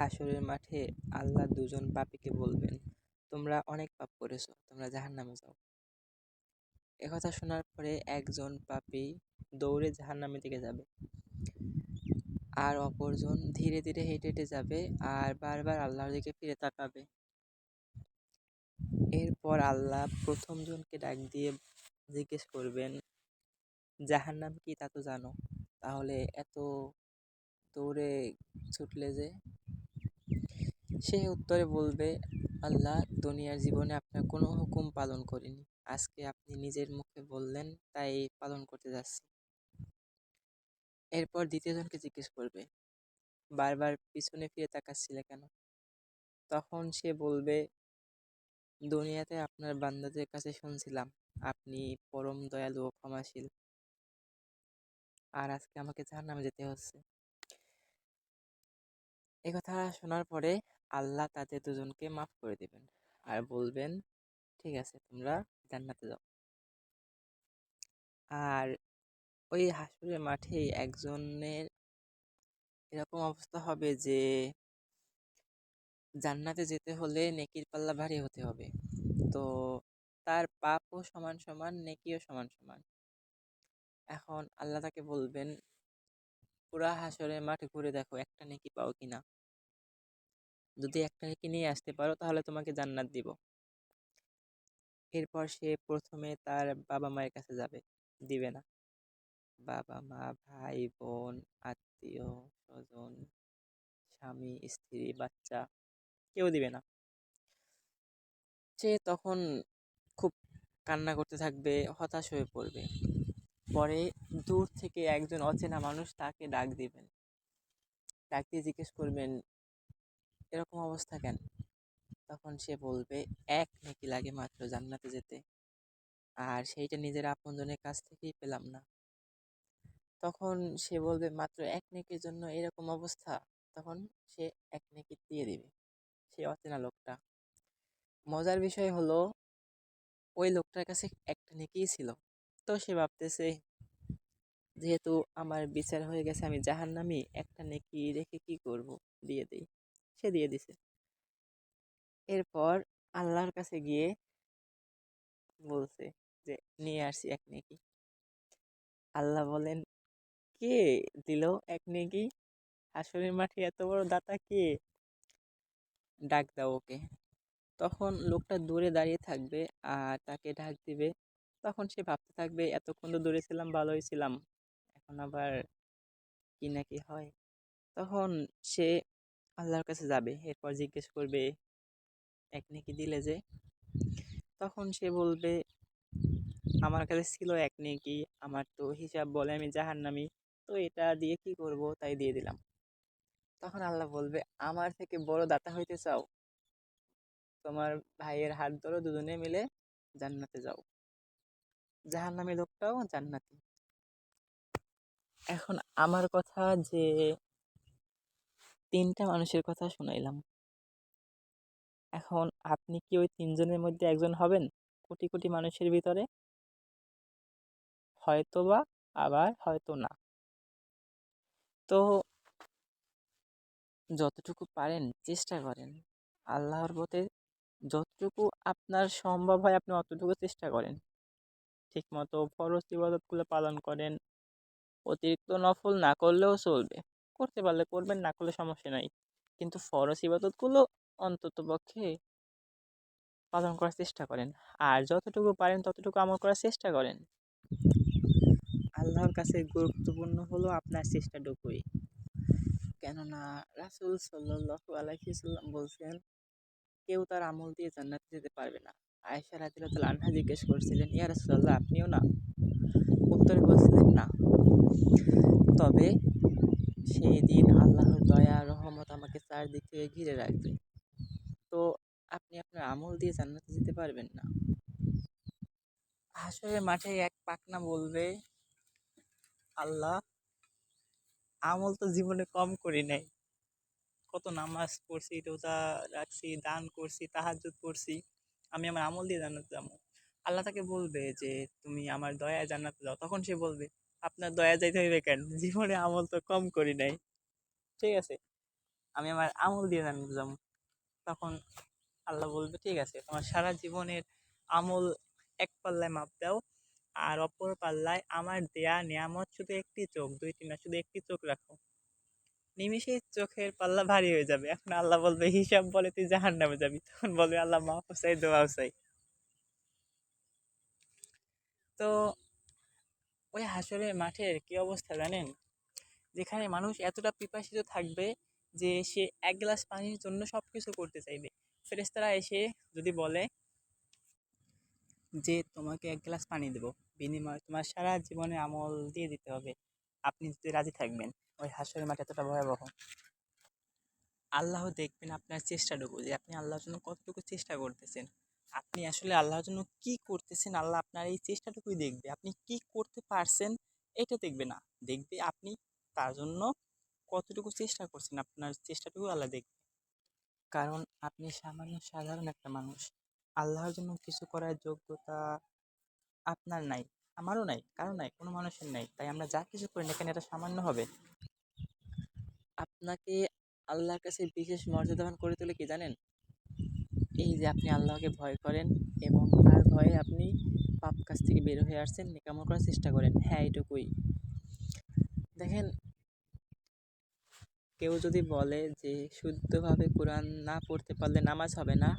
হাসরের মাঠে আল্লাহ দুজন পাপীকে বলবেন, তোমরা অনেক পাপ করেছ, তোমরা জাহান্নামে যাও। একথা শোনার পরে একজন পাপী দৌড়ে জাহান্নামের দিকে যাবে। আর অপরজন ধীরে ধীরে হেঁটে হেঁটে যাবে আর বারবার আল্লাহর দিকে ফিরে তাকাবে। এরপর আল্লাহ প্রথম জনকে ডাক দিয়ে জিজ্ঞেস করবেন, জাহান্নাম কি তা তো জানো? তাহলে এত দৌড়ে ছুটলে যে সে উত্তরে বলবে, আল্লাহ, দুনিয়ার জীবনে আপনার কোনো হুকুম পালন করিনি। আজকে আপনি নিজের মুখে বললেন, তাই পালন করতে যাচ্ছি। এরপর দ্বিতীয় জনকে জিজ্ঞেস করবে, বারবার পিছনে ফিরে তাকাচ্ছিলে কেন? তখন সে বলবে, দুনিয়াতে আপনার বান্দাদের কাছে শুনছিলাম, আপনি পরম দয়ালু ও ক্ষমাশীল। আর আজকে আমাকে জাহান্নামে যেতে হচ্ছে। কথা শোনার পরে আল্লাহ তাদের দুজনকে মাফ করে দেবেন। আর বলবেন, ঠিক আছে, তোমরা জান্নাতে যাও। আর ওই হাসুরের মাঠে একজনের এরকম অবস্থা হবে যে, জান্নাতে যেতে হলে নেকির পাল্লা ভারী হতে হবে। তো তার পাপও সমান সমান, নেকিও সমান সমান। এখন আল্লাহ তাকে বলবেন, পুরা হাসরের মাঠে ঘুরে দেখো, একটা নেকি পাও কিনা? যদি একটা নেকি নিয়ে আসতে পারো, তাহলে তোমাকে জান্নাত দিব। এরপর সে প্রথমে তার বাবা মায়ের কাছে যাবে, দিবে না। বাবা মা, ভাই, বোন, আত্মীয়, স্বজন, স্বামী, স্ত্রী, বাচ্চা, কেউ দিবে না। সে তখন খুব কান্না করতে থাকবে, হতাশ হয়ে পড়বে। পরে দূর থেকে একজন অচেনা মানুষ তাকে ডাক দিবেন। ডাক দিয়ে জিজ্ঞেস করবেন এরকম অবস্থা কেন? তখন সে বলবে, এক নেকি লাগে মাত্র জান্নাতে যেতে। আর সেইটা নিজের আপনজনের কাছ থেকেই পেলাম না। তখন সে বলবে, মাত্র এক নেকির জন্য এরকম অবস্থা? তখন সে এক নেকি দিয়ে দিবে সে অচেনা লোকটা। মজার বিষয় হলো, ওই লোকটার কাছে একটা নেকিই ছিল। তো সে ভাবতেছে, যেহেতু আমার বিচার হয়ে গেছে, আমি জাহান্নামি একটা নেকি রেখে কি করব? দিয়ে দেই। সে দিয়ে দিছে। এরপর আল্লাহর কাছে গিয়ে বলছে যে, নিয়ে আসছি এক নেকি। আল্লাহ বলেন, কে দিল এক নেকি? হাসরের মাঠে এত বড় দাতা কে? ডাক দাও ওকে। তখন লোকটা দূরে দাঁড়িয়ে থাকবে আর তাকে ডাক দিবে। তখন সে ভাবতে থাকবে, এতক্ষণ তো দূরে ছিলাম, ভালোই ছিলাম। এখন আবার কি না কি হয়? তখন সে আল্লাহর কাছে যাবে। এরপর জিজ্ঞেস করবে, এক নেকি দিলে যে? তখন সে বলবে, আমার কাছে ছিল এক নেকি, আমার তো হিসাব বলে আমি জাহান্নামি, তো এটা দিয়ে কি করব? তাই দিয়ে দিলাম। তখন আল্লাহ বলবে, আমার থেকে বড় দাতা হইতে চাও? তোমার ভাইয়ের হাত ধরো দুজনে মিলে জান্নাতে যাও। জাহান্নামী লোকটাও জান্নাতি। এখন আমার কথা যে তিনটা মানুষের কথা শুনাইলাম। এখন আপনি কি ওই তিনজনের মধ্যে একজন হবেন? কোটি কোটি মানুষের ভিতরে? হয়তোবা, আবার হয়তো না। তো যতটুকু পারেন, চেষ্টা করেন। আল্লাহর পথে যতটুকু আপনার সম্ভব হয়, আপনি অতটুকু চেষ্টা করেন। ঠিকমতো ফরজ ইবাদতগুলো পালন করেন। অতিরিক্ত নফল না করলেও চলবে। করতে পারলে করবেন, না করলে সমস্যা নাই। কিন্তু ফরজ ইবাদতগুলো অন্তত পক্ষে পালন করার চেষ্টা করেন। আর যতটুকু পারেন ততটুকু আমল করার চেষ্টা করেন। আল্লাহর কাছে গুরুত্বপূর্ণ হলো আপনার চেষ্টাটুকুই। কেননা রাসুল সাল্লাহ আলাইসাল্লাম বলছেন, কেউ তার আমল দিয়ে জান্নাতে যেতে পারবে না। আয়েশা রাদিল্লাহ আনহা জিজ্ঞেস করছিলেন, ইয়া রাসুল্লাহ আপনিও না? উত্তরে বলছিলেন, না। তবে সেই দিন আল্লাহর দয়া, রহমত আমাকে চারদিক থেকে ঘিরে রাখবে। তো আপনি আপনার আমল দিয়ে জান্নাতে যেতে পারবেন না। হাসরের মাঠে এক পাকনা বলবে, আল্লাহ, আমল তো জীবনে কম করি নাই। কত নামাজ পড়ছি, রোজা রাখছি, দান করছি তাহাজুদ করছি আমি আমার আমল দিয়ে জান্নাতে যাব। আল্লাহ তাকে বলবে যে, তুমি আমার দয়া জান্নাতে যাও। তখন সে বলবে আপনার দয়া যাইতে হইবে কেন? জীবনে আমল তো কম করি নাই। ঠিক আছে? আমি আমার আমল দিয়ে জানি বুঝাম। তখন আল্লাহ বলবে, ঠিক আছে, তোমার সারা জীবনের আমল এক পাল্লায় মাপ দাও, আর অপর পাল্লায় আমার দেয়া নিয়ামত শুধু একটি চোখ, দুই তিন শুধু একটি চোখ রাখো। নিমিষেই চোখের পাল্লা ভারী হয়ে যাবে। এখন আল্লাহ বলবে, হিসাব বলে তুই জাহান নামে যাবি। তখন বলবে, আল্লাহ মাফ চাই, দোয়াও চাই। তো ওই হাসরের মাঠের কি অবস্থা জানেন? যেখানে মানুষ এতটা পিপাসিত থাকবে যে সে এক গ্লাস পানির জন্য সব কিছু করতে চাইবে। ফেরেস্তারা এসে যদি বলে যে, তোমাকে এক গ্লাস পানি দেবো। বিনিময়ে তোমার সারা জীবনে আমল দিয়ে দিতে হবে। আপনি যদি রাজি থাকবেন। ওই হাসরের মাঠ এতটা ভয়াবহ। আল্লাহ দেখবেন আপনার চেষ্টাটুকু যে আপনি আল্লাহর জন্য কতটুকু চেষ্টা করতেছেন। আপনি আসলে আল্লাহর জন্য কি করতেছেন, আল্লাহ আপনার এই চেষ্টাটুকুই দেখবে। আপনি কি করতে পারছেন এটা দেখবে না। দেখবে আপনি তার জন্য কতটুকু চেষ্টা করছেন, আপনার চেষ্টাটুকু আল্লাহ দেখবে। কারণ আপনি সামান্য সাধারণ একটা মানুষ। আল্লাহর জন্য কিছু করার যোগ্যতা আপনার নাই, আমারও নাই, কারও নাই, কোনো মানুষের নাই। তাই আমরা যা কিছু করি না কেন এটা সামান্য হবে। আপনাকে আল্লাহর কাছে বিশেষ মর্যাদাবান করে তোলে কি জানেন? এই যে আপনি আল্লাহকে ভয় করেন এবং তার ভয়ে আপনি পাপ কাজ থেকে বের হয়ে আসছেন, নিকামল করার চেষ্টা করেন। হ্যাঁ এটুকুই। দেখেন, কেউ যদি বলে যে শুদ্ধভাবে কোরআন না পড়তে পারলে নামাজ হবে না,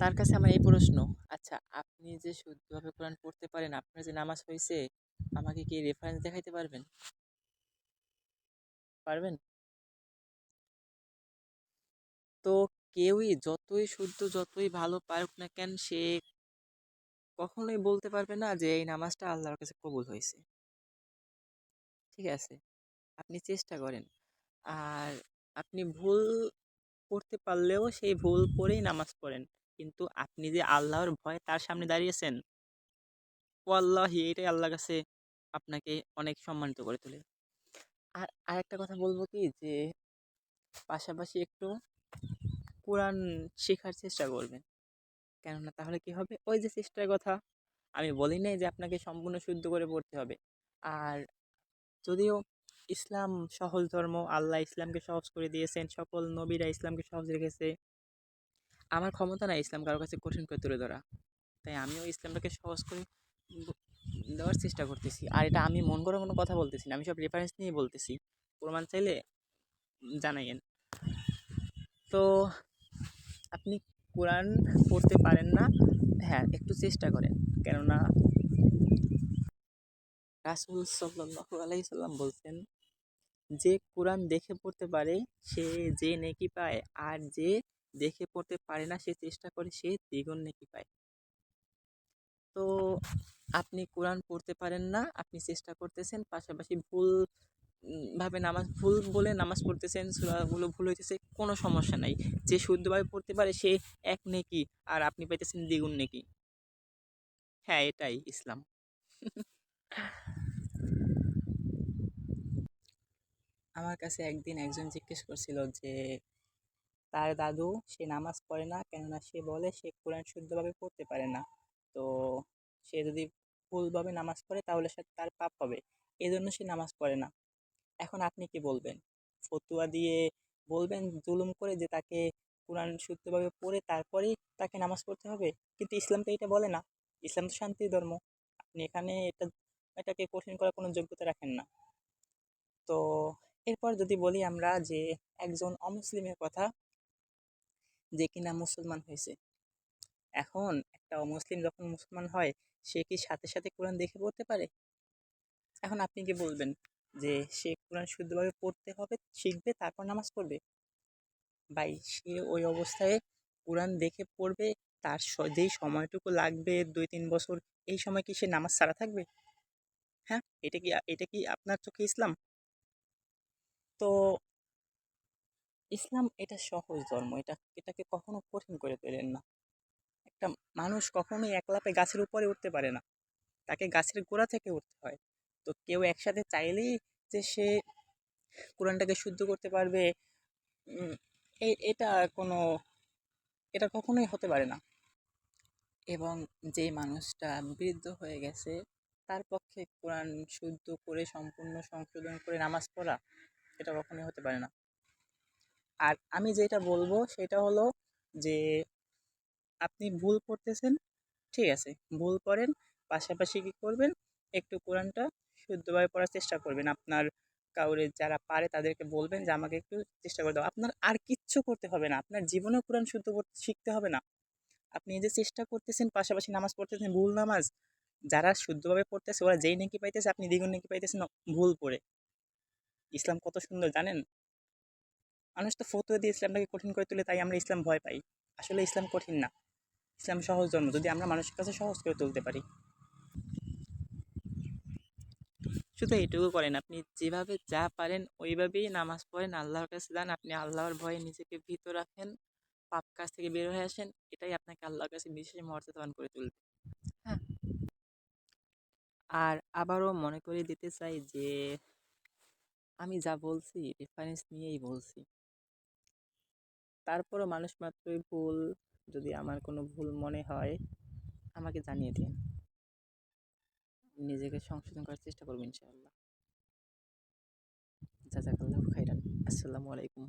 তার কাছে আমার এই প্রশ্ন আচ্ছা আপনি যে শুদ্ধভাবে কোরআন পড়তে পারেন, আপনার যে নামাজ হয়েছে, আমাকে কি রেফারেন্স দেখাইতে পারবেন? পারবেন? তো কেউই যতই শুদ্ধ, যতই ভালো পারুক না কেন, সে কখনোই বলতে পারবে না যে, এই নামাজটা আল্লাহর কাছে কবুল হয়েছে। ঠিক আছে? আপনি চেষ্টা করেন। আর আপনি ভুল করতে পারলেও সেই ভুল করেই নামাজ পড়েন। কিন্তু আপনি যে আল্লাহর ভয়ে তার সামনে দাঁড়িয়েছেন ও আল্লাহি এটাই আল্লাহর কাছে আপনাকে অনেক সম্মানিত করে তোলে। আর আরেকটা কথা বলব কি? যে, পাশাপাশি একটু কোরআন শেখার চেষ্টা করবেন। কেননা তাহলে কি হবে? ওই যে চেষ্টার কথা, আমি বলি নাই যে আপনাকে সম্পূর্ণ শুদ্ধ করে পড়তে হবে। আর যদিও ইসলাম সহজ ধর্ম, আল্লাহ ইসলামকে সহজ করে দিয়েছেন, সকল নবীরা ইসলামকে সহজ রেখেছে, আমার ক্ষমতা নাই ইসলাম কারোর কাছে কঠিন করে তুলে ধরা। তাই আমিও ইসলামটাকে সহজ করে দেওয়ার চেষ্টা করতেছি। আর এটা আমি মন করা কোনো কথা বলতেছি না, আমি সব রেফারেন্স নিয়ে বলতেছি। প্রমাণ চাইলে জানাইয়েন। তো আপনি কোরআন পড়তে পারেন না হ্যাঁ একটু চেষ্টা করেন। কেননা রাসুল সাল্লাহ আলাইসাল্লাম বলছেন, যে কোরআন দেখে পড়তে পারে, সে যে নেকি পায়, আর যে দেখে পড়তে পারে না, সে চেষ্টা করে, সে দ্বিগুণ নেকি পায়। তো আপনি কোরআন পড়তে পারেন না, আপনি চেষ্টা করতেছেন, পাশাপাশি ভুল ভাবে নামাজ ভুল বলে নামাজ পড়তেছেন, সূরাগুলো ভুল হইতেছে, কোনো সমস্যা নাই। যে শুদ্ধভাবে পড়তে পারে সে এক নেকি, আর আপনি পাইতেছেন দ্বিগুণ নেকি। হ্যাঁ এটাই ইসলাম। আমার কাছে একদিন একজন জিজ্ঞেস করছিল যে, তার দাদু সে নামাজ পড়ে না, কেননা সে বলে সে কোরআন শুদ্ধভাবে পড়তে পারে না। তো সে যদি ভুলভাবে নামাজ পড়ে, তাহলে সে তার পাপ হবে। এই জন্য সে নামাজ পড়ে না। এখন আপনি কি বলবেন? ফতুয়া দিয়ে বলবেন, জুলুম করে যে তাকে কোরআন শুদ্ধভাবে পড়ে তারপরেই তাকে নামাজ পড়তে হবে? কিন্তু ইসলাম তো এটা বলে না। ইসলাম তো শান্তির ধর্ম। আপনি এখানে এটা, এটাকে কঠিন করার কোনো যোগ্যতা রাখেন না। তো এরপর যদি বলি আমরা যে একজন অমুসলিমের কথা, যে কিনা মুসলমান হয়েছে। এখন একটা অমুসলিম যখন মুসলমান হয়, সে কি সাথে সাথে কোরআন দেখে পড়তে পারে? এখন আপনি কি বলবেন যে সে কোরআন শুদ্ধভাবে পড়তে হবে, শিখবে, তারপর নামাজ পড়বে। ভাই, সে ওই অবস্থায় কোরআন দেখে পড়বে, তার যেই সময়টুকু লাগবে, দুই তিন বছর, এই সময় কি সে নামাজ ছাড়া থাকবে? হ্যাঁ এটা কি এটা কি আপনার চোখে ইসলাম? তো ইসলাম এটা সহজ ধর্ম, এটা, এটাকে কখনো কঠিন করে তোলেন না। একটা মানুষ কখনোই একলাপে গাছের উপরে উঠতে পারে না। তাকে গাছের গোড়া থেকে উঠতে হয়। তো কেউ একসাথে চাইলেই যে সে কোরআনটাকে শুদ্ধ করতে পারবে এটা কোনো, এটা কখনোই হতে পারে না। এবং যে মানুষটা বৃদ্ধ হয়ে গেছে, তার পক্ষে কোরআন শুদ্ধ করে, সম্পূর্ণ সংশোধন করে নামাজ পড়া, এটা কখনোই হতে পারে না। আর আমি যেটা বলব, সেটা হলো যে, আপনি ভুল করতেছেন, ঠিক আছে, ভুল করেন, পাশাপাশি কী করবেন, একটু কোরআনটা শুদ্ধভাবে পড়ার চেষ্টা করবেন। আপনার কাউরে যারা পারে তাদেরকে বলবেন যে, আমাকে একটু চেষ্টা করে দাও। আপনার আর কিচ্ছু করতে হবে না। আপনার জীবনেও কোরআন শুদ্ধ করতে শিখতে হবে না। আপনি যে চেষ্টা করতেছেন, পাশাপাশি নামাজ পড়তেছেন, ভুল নামাজ, যারা শুদ্ধভাবে পড়তেছে, ওরা যেই নাকি পাইতেছে, আপনি দ্বিগুণ নাকি পাইতেছেন ভুল পড়ে ইসলাম কত সুন্দর, জানেন? মানুষ তো ফতোয়া দিয়ে ইসলামটাকে কঠিন করে তুলে, তাই আমরা ইসলাম ভয় পাই। আসলে ইসলাম কঠিন না। ইসলাম সহজ জন্ম, যদি আমরা মানুষের কাছে সহজ করে তুলতে পারি। শুধু এটুকু করেন। আপনি যেভাবে যা পারেন ওইভাবেই নামাজ পড়েন। আল্লাহর কাছে যান আপনি আল্লাহর ভয়ে নিজেকে ভীত রাখেন পাপ কাজ থেকে বের হয়ে আসেন। এটাই আপনাকে আল্লাহর কাছে বিশেষ মর্যাদাবান করে তুলবে। হ্যাঁ। আর আবারও মনে করে দিতে চাই যে আমি যা বলছি রেফারেন্স নিয়েই বলছি। তারপরও মানুষ মাত্রই ভুল যদি আমার কোনো ভুল মনে হয় আমাকে জানিয়ে দিন। নিজেকে সংশোধন করার চেষ্টা করব ইনশাআল্লাহ। জাজাকাল্লাহ খাইরান আসসালামু আলাইকুম।